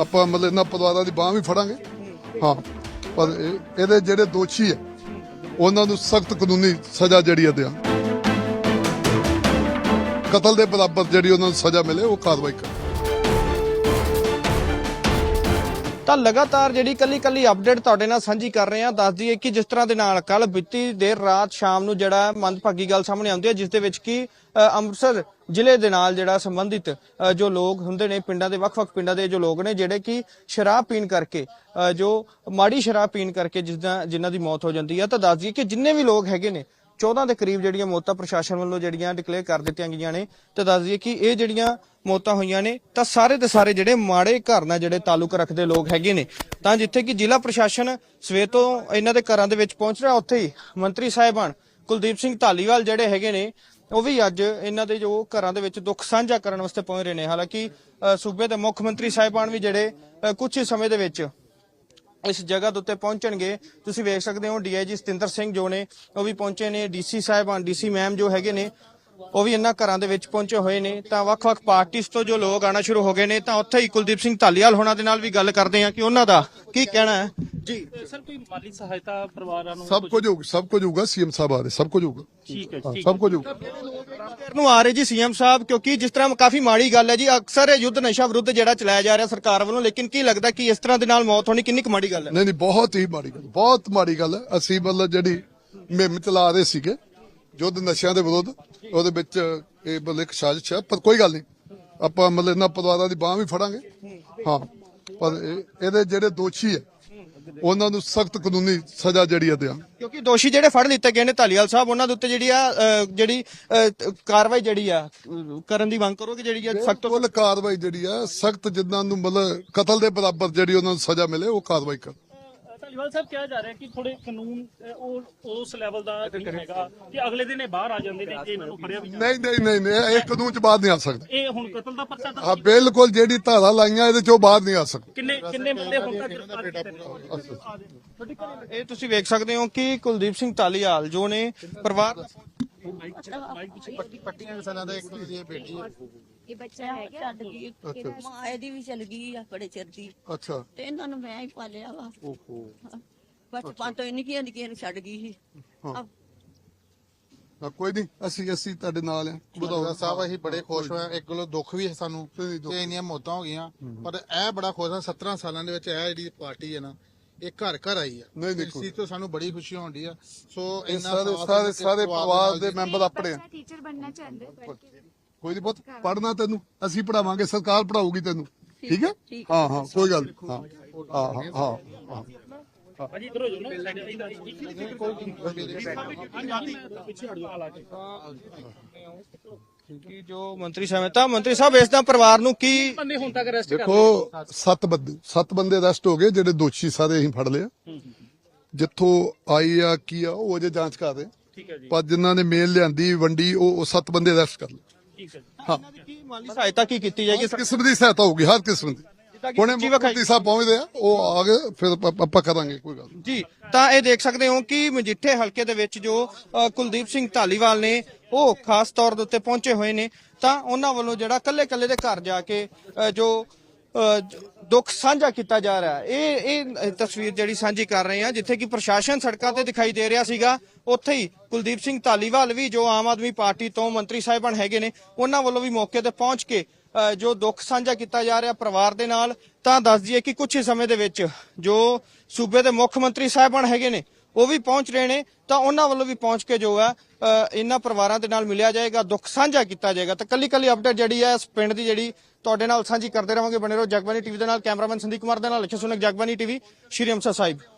ਆਪਾਂ ਮਤਲਬ ਇਹਨਾਂ ਪਰਿਵਾਰਾਂ ਦੀ ਬਾਹ ਵੀ ਫੜਾਂਗੇ। ਹਾਂ ਪਰ ਇਹ- ਇਹਦੇ ਜਿਹੜੇ ਦੋਸ਼ੀ ਆ ਉਹਨਾਂ ਨੂੰ ਸਖਤ ਕਾਨੂੰਨੀ ਸਜ਼ਾ ਜਿਹੜੀ ਆ ਦਿਆਂ। ਕਤਲ ਦੇ ਬਰਾਬਰ ਜਿਹੜੀ ਉਹਨਾਂ ਨੂੰ ਸਜ਼ਾ ਮਿਲੇ ਉਹ ਕਾਰਵਾਈ ਕਰ। ਤਾਂ ਲਗਾਤਾਰ ਜਿਹੜੀ ਕੱਲੀ ਕੱਲੀ ਅਪਡੇਟ ਤੁਹਾਡੇ ਨਾਲ ਸਾਂਝੀ ਕਰ ਰਹੇ ਹਾਂ ਦੱਸ ਦਈਏ ਕਿ ਜਿਸ ਤਰ੍ਹਾਂ ਦੇ ਨਾਲ ਕੱਲ ਬੀਤੀ ਦੇਰ ਰਾਤ ਸ਼ਾਮ ਨੂੰ ਜਿਹੜਾ ਮੰਦਭਾਗੀ ਗੱਲ ਸਾਹਮਣੇ ਆਉਂਦੀ ਹੈ ਜਿਸ ਦੇ ਵਿੱਚ ਕਿ ਅ, ਅੰਮ੍ਰਿਤਸਰ ਜ਼ਿਲ੍ਹੇ ਦੇ ਨਾਲ ਜਿਹੜਾ ਸੰਬੰਧਿਤ ਜੋ ਲੋਕ ਹੁੰਦੇ ਨੇ, ਪਿੰਡਾਂ ਦੇ, ਵੱਖ-ਵੱਖ ਪਿੰਡਾਂ ਦੇ ਜੋ ਲੋਕ ਨੇ, ਜਿਹੜੇ ਕਿ ਸ਼ਰਾਬ ਪੀਣ ਕਰਕੇ ਜੋ ਮਾੜੀ ਸ਼ਰਾਬ ਪੀਣ ਕਰਕੇ ਜਿਸ ਜਿਨ੍ਹਾਂ ਦੀ ਮੌਤ ਹੋ ਜਾਂਦੀ ਹੈ ਤਾਂ ਦੱਸ ਦਈਏ ਕਿ ਜਿੰਨੇ ਵੀ ਲੋਕ ਹੈਗੇ ਨੇ 14 ਦੇ ਕਰੀਬ ਜਿਹੜੀਆਂ ਮੌਤਾਂ ਪ੍ਰਸ਼ਾਸਨ ਵੱਲੋਂ ਜਿਹੜੀਆਂ ਡਿਕਲੇਅਰ ਕਰ ਦਿੱਤੀਆਂ ਗਈਆਂ ਨੇ, ਤੇ ਦੱਸ ਦਈਏ ਕਿ ਇਹ ਜਿਹੜੀਆਂ ਮੌਤਾਂ ਹੋਈਆਂ ਨੇ, ਤਾਂ ਸਾਰੇ ਦੇ ਸਾਰੇ ਜਿਹੜੇ ਮਾੜੇ ਘਰ ਨਾਲ ਜਿਹੜੇ ਤਾਲੁਕ ਰੱਖਦੇ ਲੋਕ ਹੈਗੇ ਨੇ, ਤਾਂ ਜਿੱਥੇ ਕਿ ਜ਼ਿਲ੍ਹਾ ਪ੍ਰਸ਼ਾਸਨ ਸਵੇਰ ਤੋਂ ਇਹਨਾਂ ਦੇ ਘਰਾਂ ਦੇ ਵਿੱਚ ਪਹੁੰਚ ਰਿਹਾ, ਉੱਥੇ ਹੀ ਮੰਤਰੀ ਸਾਹਿਬਾਨ ਕੁਲਦੀਪ ਸਿੰਘ ਧਾਲੀਵਾਲ ਜਿਹੜੇ ਹੈਗੇ ਨੇ ਉਹ ਵੀ ਅੱਜ ਇਹਨਾਂ ਦੇ ਜੋ ਘਰਾਂ ਦੇ ਵਿੱਚ ਦੁੱਖ ਸਾਂਝਾ ਕਰਨ ਵਾਸਤੇ ਪਹੁੰਚ ਰਹੇ ਨੇ। ਹਾਲਾਂਕਿ ਸੂਬੇ ਦੇ ਮੁੱਖ ਮੰਤਰੀ ਸਾਹਿਬਾਨ ਵੀ ਜਿਹੜੇ ਅ, ਕੁਝ ਹੀ ਸਮੇਂ ਦੇ ਵਿੱਚ ਇਸ ਜਗ੍ਹਾ ਦੇ ਉੱਤੇ ਪਹੁੰਚਣਗੇ। ਤੁਸੀਂ ਵੇਖ ਸਕਦੇ ਹੋ ਡੀਆਈਜੀ ਸਤਿੰਦਰ ਸਿੰਘ ਜੋ ਨੇ ਉਹ ਵੀ ਪਹੁੰਚੇ ਨੇ। ਡੀਸੀ ਸਾਹਿਬਾਨ ਡੀਸੀ ਮੈਮ ਜੋ ਹੈਗੇ ਨੇ ਉਹ ਵੀ ਇਹਨਾਂ ਘਰਾਂ ਦੇ ਵਿੱਚ ਪਹੁੰਚੇ ਹੋਏ ਨੇ। ਤਾਂ ਵੱਖ-ਵੱਖ ਪਾਰਟੀਆਂ ਤੋਂ ਜੋ ਲੋਕ ਆਣਾ ਸ਼ੁਰੂ ਹੋ ਗਏ ਨੇ ਤਾਂ ਉੱਥੇ ਹੀ ਕੁਲਦੀਪ ਸਿੰਘ ਧਾਲੀਵਾਲ ਹੋਣਾ ਦੇ ਨਾਲ ਵੀ ਗੱਲ ਕਰਦੇ ਹਾਂ ਕਿ ਉਹਨਾਂ ਦਾ ਕੀ ਕਹਿਣਾ ਹੈ। ਜੀ। ਸਰ ਕੋਈ ਮਾਲੀ ਸਹਾਇਤਾ ਪਰਿਵਾਰਾਂ ਨੂੰ ਸਭ ਕੁਝ ਹੋਊਗਾ ਸਭ ਕੁਝ ਹੋਊਗਾ ਸੀਐਮ ਸਾਹਿਬ ਆ ਰਹੇ ਸਭ ਕੁਝ ਹੋਊਗਾ। ਠੀਕ ਹੈ ਠੀਕ ਸਭ ਕੁਝ ਹੋਊਗਾ। ਨੂੰ ਆ ਰਹੇ ਜੀ ਸੀਐਮ ਸਾਹਿਬ ਕਿਉਂਕਿ ਜਿਸ ਤਰ੍ਹਾਂ ਕਾਫੀ ਮਾੜੀ ਗੱਲ ਹੈ ਜੀ ਅਕਸਰ ਇਹ ਯੁੱਧ ਨਸ਼ਾ ਵਿਰੁੱਧ ਜਿਹੜਾ ਚਲਾਇਆ ਜਾ ਰਿਹਾ ਸਰਕਾਰ ਵੱਲੋਂ ਲੇਕਿਨ ਕੀ ਲੱਗਦਾ ਕਿ ਇਸ ਤਰ੍ਹਾਂ ਦੇ ਨਾਲ ਮੌਤ ਹੋਣੀ ਕਿੰਨੀ ਕੁ ਮਾੜੀ ਗੱਲ ਹੈ? ਨਹੀਂ ਨਹੀਂ ਬਹੁਤ ਹੀ ਮਾੜੀ ਗੱਲ ਬਹੁਤ ਮਾੜੀ ਗੱਲ ਹੈ। ਅਸੀਂ ਮਤਲਬ ਜਿਹੜੀ ਮੁਹਿੰਮ ਚਲਾ ਰਹੇ ਸੀਗੇ ਯੁੱਧ ਨਸ਼ਿਆਂ ਦੇ ਵਿਰੁੱਧ ਉਹਦੇ ਵਿੱਚ ਇਹ ਮਤਲਬ ਇੱਕ ਸਾਜ਼ਿਸ਼ ਹੈ ਪਰ ਕੋਈ ਗੱਲ ਨਹੀਂ। ਆਪਾਂ ਮਤਲਬ ਇਹਨਾਂ ਪਰਿਵਾਰਾਂ ਦੀ ਬਾਹ ਵੀ ਫੜਾਂਗੇ। ਹਾਂ ਪਰ ਇਹ- ਇਹਦੇ ਜਿਹੜੇ ਦੋਸ਼ੀ ਹੈ ਉਹਨਾਂ ਨੂੰ ਸਖਤ ਕਾਨੂੰਨੀ ਸਜ਼ਾ ਜਿਹੜੀ ਆ ਦਿਆਂ ਕਿਉਂਕਿ ਦੋਸ਼ੀ ਜਿਹੜੇ ਫੜ ਲਿੱਤੇ ਗਏ ਨੇ ਧਾਲੀਵਾਲ ਸਾਹਿਬ ਉਹਨਾਂ ਦੇ ਉੱਤੇ ਜਿਹੜੀ ਆ ਅ, ਜਿਹੜੀ ਅ, ਤ- ਕਾਰਵਾਈ ਜਿਹੜੀ ਆ ਅ, ਕਰਨ ਦੀ ਮੰਗ ਕਰੋਗੇ ਜਿਹੜੀ ਆ ਸਖਤ ਤੋਂ ਕੁੱਲ ਕਾਰਵਾਈ ਜਿਹੜੀ ਆ ਸਖਤ ਜਿੱਦਾਂ ਨੂੰ ਮਤਲਬ ਕਤਲ ਦੇ ਬਰਾਬਰ ਜਿਹੜੀ ਉਹਨਾਂ ਨੂੰ ਸਜ਼ਾ ਮਿਲੇ ਉਹ ਕਾਰਵਾਈ ਕਰ ਧਾਲੀਵਾਲ ਸਾਹਿਬ ਕਿਹਾ ਜਾ ਰਿਹਾ ਕਿ ਥੋੜੇ ਕਾਨੂੰਨ ਉਹ ਉਸ ਲੈਵਲ ਦਾ ਨਹੀਂ ਹੈਗਾ ਕਿ ਅਗਲੇ ਦਿਨ ਇਹ ਬਾਹਰ ਆ ਜਾਂਦੇ ਨੇ ਜੇ ਇਹਨਾਂ ਨੂੰ ਫੜਿਆ ਵੀ ਜਾਂਦਾ ਨਹੀਂ ਨਹੀਂ ਨਹੀਂ ਨਹੀਂ ਇਹ ਕਾਨੂੰਨ ਚ ਬਾਹਰ ਨਹੀਂ ਆ ਸਕਦਾ। ਇਹ ਹੁਣ ਕਤਲ ਦਾ ਪਰਚਾ ਹਾਂ ਤਾਂ ਬਿਲਕੁਲ ਜਿਹੜੀ ਧਾਰਾ ਲਾਈਆਂ ਇਹਦੇ ਚੋਂ ਬਾਹਰ ਨਹੀਂ ਆ ਸਕਦਾ। ਕਿੰਨੇ ਕਿੰਨੇ ਬੰਦੇ ਹੁਣ ਤੱਕ ਗ੍ਰਿਫਤਾਰ ਕੀਤੇ ਨੇ? ਇਹ ਤੁਸੀਂ ਵੇਖ ਸਕਦੇ ਹੋ ਕਿ ਕੁਲਦੀਪ ਸਿੰਘ ਧਾਲੀਵਾਲ ਜੋ ਨੇ ਪਰਿਵਾਰ ਪੱਟੀਆਂ ਕਿਸਾਨਾਂ ਦਾ ਇੱਕ ਦੀ ਬੇਟੀ ਹੈ। ਇਹ ਬੱਚਾ ਹੈ ਛੱਡ ਗਈ ਮਾਂ ਇਹਦੀ ਵੀ ਚਲ ਗਈ ਆ ਬੜੇ ਚਿਰ ਦੀ। ਅੱਛਾ। ਤੇ ਇਹਨਾਂ ਨੂੰ ਮੈਂ ਹੀ ਪਾਲਿਆ ਵਾ। ਓਹੋ। ਬਚਪਨ ਤੋਂ ਇੰਨੀ ਕੀ ਨਿੱਕੀਆਂ ਨਿੱਕੀਆਂ ਨੂੰ ਛੱਡ ਗਈ ਸੀ। ਹਾਂ। ਆਹ, ਹਾਂ, ਕੋਈ ਨਹੀਂ ਅਸੀਂ ਅਸੀਂ ਤੁਹਾਡੇ ਨਾਲ ਆ। ਬਤਾਓ ਸਾਹਿਬ ਅਸੀਂ ਬੜੇ ਖੁਸ਼ ਹੋਏ ਹਾਂ। ਇੱਕ ਗੱਲੋਂ ਦੁੱਖ ਵੀ ਹੈ ਸਾਨੂੰ ਨਹੀਂ, ਦੁੱਖ। ਤੇ ਇੰਨੀਆਂ ਮੌਤਾਂ ਹੋ ਗਈਆਂ। ਪਰ ਇਹ ਬੜਾ ਖੁਸ਼ ਹਾਂ 17 ਸਾਲਾਂ ਦੇ ਵਿੱਚ ਇਹ ਜਿਹੜੀ ਪਾਰਟੀ ਹੈ ਨਾ ਇਹ ਘਰ ਘਰ ਆਈ ਆ। ਨਹੀਂ, ਨਹੀਂ, ਇਸ ਚੀਜ਼ ਤੋਂ ਸਾਨੂੰ ਬੜੀ ਖੁਸ਼ੀ ਹੋਣੀ ਆ। ਸੋ ਇਹ ਇੰਨਾ ਸਾਰੇ ਸਾਥ ਸਾਰੇ ਤੇ ਸਾਰੇ ਪਰਿਵਾਰ ਦੇ ਮੈਂਬਰ ਆਪਣੇ ਆ। ਬੱਚਾ ਟੀਚਰ ਬਣਨਾ ਚਾਹੁੰਦਾ ਹੈ ਕੋਈ ਨਹੀਂ ਪੁੱਤ ਪੜਨਾ ਤੈਨੂੰ ਅਸੀਂ ਪੜਾਵਾਂਗੇ ਸਰਕਾਰ ਪੜਾਊਗੀ ਤੈਨੂੰ ਠੀਕ ਹੈ? ਹਾਂ ਹਾਂ। ਕੋਈ ਗੱਲ ਨੀ। ਹਾਂ। ਹਾਂ ਹਾਂ ਹਾਂ ਹਾਂ ਭਾਜੀ ਇਧਰ ਹੋ ਜਾਓ ਨਾ। ਸਾਈਡ ਇਧਰ ਪਿੱਛੇ ਹਟ ਜਾਓ ਆ ਲਾ ਕੇ। ਕਿ ਜੋ ਮੰਤਰੀ ਸਾਹਿਬ ਹੈ ਤਾਂ ਮੰਤਰੀ ਸਾਹਿਬ ਇਸ ਦਾ ਪਰਿਵਾਰ ਨੂੰ ਕੀ ਬੰਦੇ ਹੁਣ ਤੱਕ ਅਰੈਸਟ ਦੇਖੋ ਸੱਤ ਬੰਦੇ ਸੱਤ ਬੰਦੇ ਅਰੈਸਟ ਹੋ ਗਏ ਜਿਹੜੇ ਦੋਸ਼ੀ ਸਾਰੇ ਅਸੀਂ ਫੜ ਲਏ ਆ। ਜਿੱਥੋਂ ਆਈ ਆ ਕੀ ਆ ਉਹ ਅਜੇ ਜਾਂਚ ਕਰ ਰਹੇ। ਆ। ਠੀਕ ਹੈ ਜੀ। ਪਰ ਜਿਨ੍ਹਾਂ ਨੇ ਮੇਲ ਲਿਆਂਦੀ ਵੰਡੀ ਉਹ ਉਹ ਸੱਤ ਬੰਦੇ ਅਰੈਸਟ ਕਰ ਲਏ। ਠੀਕ ਹੈ। ਜੀ ਹਾਂ ਕੀ ਮਾਲੀ ਸਹਾਇਤਾ ਕੀ ਕੀਤੀ ਜਾਏਗੀ? ਹਰ ਕਿਸਮ ਦੀ ਸਹਾਇਤਾ ਹੋਊਗੀ ਹਰ ਕਿਸਮ ਦੀ। ਹੁਣੇ ਸੱਚੀ ਵਿਖਾਈ- ਮੁਖੀ ਸਾਹਿਬ ਪਹੁੰਚਦੇ ਆ ਉਹ ਆ ਗਏ ਫਿਰ ਆਪਾਂ- ਆਪਾਂ ਕਰਾਂਗੇ ਕੋਈ ਗੱਲ ਨੀ। ਜੀ ਤਾਂ ਇਹ ਦੇਖ ਸਕਦੇ ਹੋ ਕਿ ਮਜੀਠੇ ਹਲਕੇ ਦੇ ਵਿੱਚ ਜੋ ਕੁਲਦੀਪ ਸਿੰਘ ਢਾਲੀਵਾਲ ਨੇ ਉਹ ਖਾਸ ਤੌਰ ਦੇ ਉੱਤੇ ਪਹੁੰਚੇ ਹੋਏ ਨੇ। ਤਾਂ ਉਹਨਾਂ ਵੱਲੋਂ ਜਿਹੜਾ ਕੱਲੇ-ਕੱਲੇ ਦੇ ਘਰ ਜਾ ਕੇ ਜ- ਦੁੱਖ ਸਾਂਝਾ ਕੀਤਾ ਜਾ ਰਿਹਾ ਹੈ। ਇਹ ਇਹ ਤਸਵੀਰ ਜਿਹੜੀ ਸਾਂਝੀ ਕਰ ਰਹੇ ਹਾਂ, ਜਿੱਥੇ ਕਿ ਪ੍ਰਸ਼ਾਸਨ ਸੜਕਾਂ ਤੇ ਦਿਖਾਈ ਦੇ ਰਿਹਾ ਸੀਗਾ, ਉੱਥੇ ਹੀ ਕੁਲਦੀਪ ਸਿੰਘ ਧਾਲੀਵਾਲ ਵੀ, ਜੋ ਆਮ ਆਦਮੀ ਪਾਰਟੀ ਤੋਂ ਮੰਤਰੀ ਸਾਹਿਬਾਨ ਹੈਗੇ ਨੇ, ਉਹਨਾਂ ਵੱਲੋਂ ਵੀ ਮੌਕੇ ਤੇ ਪਹੁੰਚ ਕੇ ਜੋ ਦੁੱਖ ਸਾਂਝਾ ਕੀਤਾ ਜਾ ਰਿਹਾ ਪਰਿਵਾਰ ਦੇ ਨਾਲ, ਤਾਂ ਦੱਸ ਦਈਏ ਕਿ ਕੁਝ ਹੀ ਸਮੇਂ ਦੇ ਵਿੱਚ ਜੋ ਸੂਬੇ ਦੇ ਮੁੱਖ ਮੰਤਰੀ ਸਾਹਿਬਾਨ ਹੈਗੇ ਨੇ, ਉਹ ਵੀ ਪਹੁੰਚ ਰਹੇ ਨੇ, ਤਾਂ ਉਹਨਾਂ ਵੱਲੋਂ ਵੀ ਪਹੁੰਚ ਕੇ ਜੋ ਹੈ ਇਹਨਾਂ ਪਰਿਵਾਰਾਂ ਦੇ ਨਾਲ ਮਿਲਿਆ ਜਾਏਗਾ, ਦੁੱਖ ਸਾਂਝਾ ਕੀਤਾ ਜਾਏਗਾ। ਤਾਂ ਕੱਲੀ ਕੱਲੀ ਅਪਡੇਟ ਜਿਹੜੀ ਹੈ, ਇਸ ਪਿੰਡ ਦੀ ਜਿਹੜੀ ਤੁਹਾਡੇ ਨਾਲ ਸਾਂਝੀ ਕਰਦੇ ਰਹਾਂਗੇ ਬਣੇ ਰਹੋ ਜਗਬਾਨੀ ਟੀਵੀ ਦੇ ਨਾਲ, ਕੈਮਰਾਮੈਨ ਸੰਦੀਪ ਕੁਮਾਰ ਦੇ ਨਾਲ, ਲਿਖੇ ਸੁਨਕ ਜਗਬਾਨੀ ਟੀਵੀ, ਸ਼੍ਰੀ ਅੰਮ੍ਰਿਤਸਰ ਸਾਹਿਬ।